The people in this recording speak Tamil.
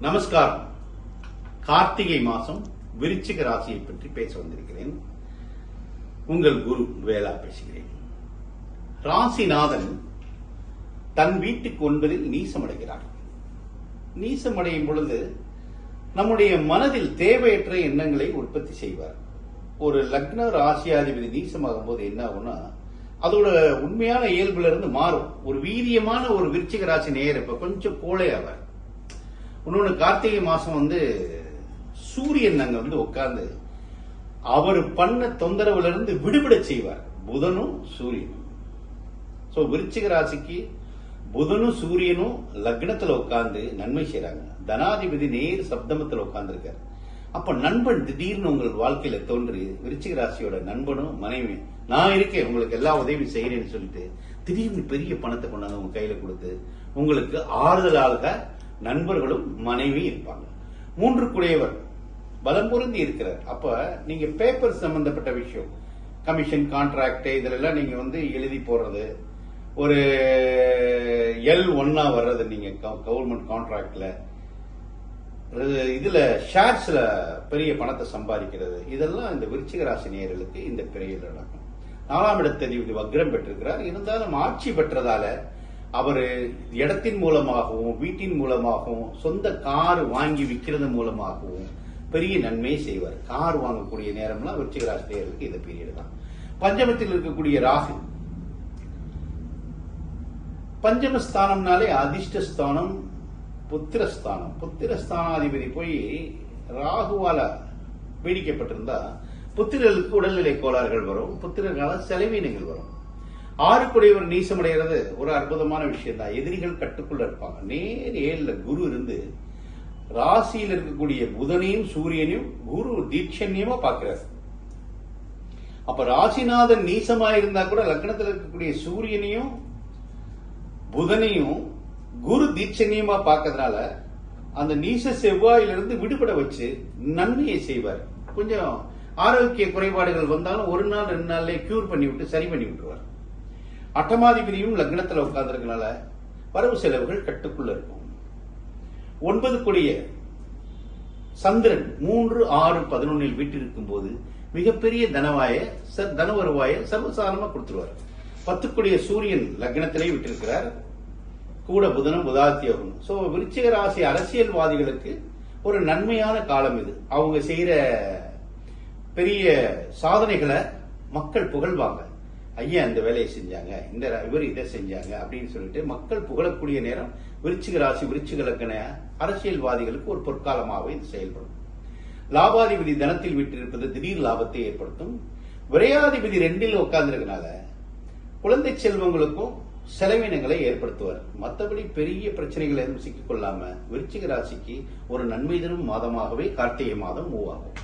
நமஸ்காரம். கார்த்திகை மாசம் விருச்சிக ராசியை பற்றி பேச வந்திருக்கிறேன். உங்கள் குரு வேலா பேசுகிறேன். ராசிநாதன் தன் வீட்டுக்கு ஒன்பதில் நீசமடைகிறார். நீசமடையும் பொழுது நம்முடைய மனதில் தேவையற்ற எண்ணங்களை உற்பத்தி செய்வார். ஒரு லக்ன ராசியாதிபதி நீசமாகும் போது என்ன ஆகும்னா அதோட உண்மையான இயல்புல இருந்து மாறும். ஒரு வீரியமான ஒரு விருச்சிக ராசி நேயர் இப்ப கொஞ்சம் கோழையாவார். இன்னொன்று கார்த்திகை மாதம் வந்து சூரியன் அங்கே வந்து உட்கார்ந்து அவர் பண்ண தொந்தரவுல இருந்து விடுபட செய்வார். புதனும் சூரியனும். ஸோ விருச்சிக ராசிக்கு புதனும் சூரியனும் லக்னத்தில் உட்காந்து நன்மை செய்கிறாங்க தனாதிபதி நேர் சப்தமத்தில் உட்காந்துருக்காரு அப்போ நண்பன் திடீர்னு உங்கள் வாழ்க்கையில தோன்றி விருச்சிக ராசியோட நண்பனும் மனைவி நான் இருக்கேன் உங்களுக்கு எல்லா உதவியும் செய்கிறேன்னு சொல்லிட்டு திடீர்னு பெரிய பணத்தை கொண்டாந்து உங்க கையில கொடுத்து உங்களுக்கு ஆறுதலாக நண்பர்களும் மனைவி இருப்பாங்க. மூன்று குடையவர் பலம் பொருந்தி இருக்கிறார். அப்ப நீங்க பேப்பர் சம்பந்தப்பட்ட விஷயம். கமிஷன் கான்ட்ராக்ட் இதிலெல்லாம் நீங்க வந்து எழுதி போடுறது. ஒரு எல் ஒன்னா வர்றது நீங்க கவர்மெண்ட் கான்ட்ராக்ட்ல இதுல ஷேர்ஸ்ல பெரிய பணத்தை சம்பாதிக்கிறது. இதெல்லாம் இந்த விருச்சிக ராசி நேயர்களுக்கு இந்த பிறையில் நடக்கும். நாலாம் இடத்ததிபதி வக்ரம் பெற்றிருக்கிறார். இருந்தாலும் ஆட்சி பெற்றதால அவர் இடத்தின் மூலமாகவும் வீட்டின் மூலமாகவும் சொந்த கார் வாங்கி விற்கிறது மூலமாகவும் பெரிய நன்மையை செய்வார். கார் வாங்கக்கூடிய நேரம்லாம் விருச்சிக இந்த பீரியட் தான். பஞ்சமத்தில் இருக்கக்கூடிய ராகு பஞ்சமஸ்தானம்னாலே அதிர்ஷ்டஸ்தானம் புத்திரஸ்தானம். புத்திரஸ்தானாதிபதி போய் ராகுவால பீடிக்கப்பட்டிருந்தா புத்திரர்களுக்கு உடல்நிலை கோளாறுகள் வரும். புத்திரர்களால் செலவீனங்கள் வரும். ஆறுக்குடையவர் நீசமடைகிறது. ஒரு அற்புதமான விஷயம் தான் எதிரிகள் கட்டுக்குள்ள இருப்பாங்க. நேர் ஏழுல குரு இருந்து ராசியில் இருக்கக்கூடிய புதனையும் சூரியனையும் குரு தீட்சண்யமா பார்க்கிறார். அப்ப ராசிநாதன் நீசமா இருந்தா கூட லக்னத்தில் இருக்கக்கூடிய சூரியனையும் புதனையும் குரு தீட்சண்யமா பார்க்கறதுனால அந்த நீச செவ்வாயிலிருந்து விடுபட வச்சு நன்மையை செய்வார். கொஞ்சம் ஆரோக்கிய குறைபாடுகள் வந்தாலும் ஒரு நாள் ரெண்டு நாள்லயே கியூர் பண்ணி விட்டு சரி பண்ணி விட்டுருவார் அட்டமாதிபதியும் லக்னத்தில் உட்கார்ந்துருக்கனால வரவு செலவுகள் கட்டுக்குள்ள இருக்கும். ஒன்பது கொடிய சந்திரன் மூன்று ஆறு பதினொன்னில் வீட்டிருக்கும் போது மிகப்பெரிய தனவாய தன வருவாய சர்வசாதாரணமா கொடுத்துருவார். பத்துக்குடிய சூரியன் லக்னத்திலே விட்டிருக்கிறார். கூட புதனும் புதாத்தியோகம் சோ விருச்சிக ராசி அரசியல்வாதிகளுக்கு ஒரு நன்மையான காலம் இது. அவங்க செய்யற பெரிய சாதனைகளை மக்கள் புகழ்வாங்க. ஐயா இந்த வேலையை செஞ்சாங்க இந்த இவர் இதை செஞ்சாங்க அப்படின்னு சொல்லிட்டு மக்கள் புகழக்கூடிய நேரம் விருச்சிக ராசி விருச்சிக லக்கண அரசியல்வாதிகளுக்கு ஒரு பொற்காலமாகவே இது செயல்படும். லாபாதிபதி தனத்தில் விட்டிருப்பது திடீர் லாபத்தை ஏற்படுத்தும். விரையாதிபதி ரெண்டில் உட்கார்ந்துருக்கனால குழந்தை செல்வங்களுக்கும் செலவினங்களை ஏற்படுத்துவார். மற்றபடி பெரிய பிரச்சனைகள் எதுவும் சிக்கிக்கொள்ளாம விருச்சிக ராசிக்கு ஒரு நன்மை தரும் மாதமாகவே கார்த்திகை மாதம் மூவாகும்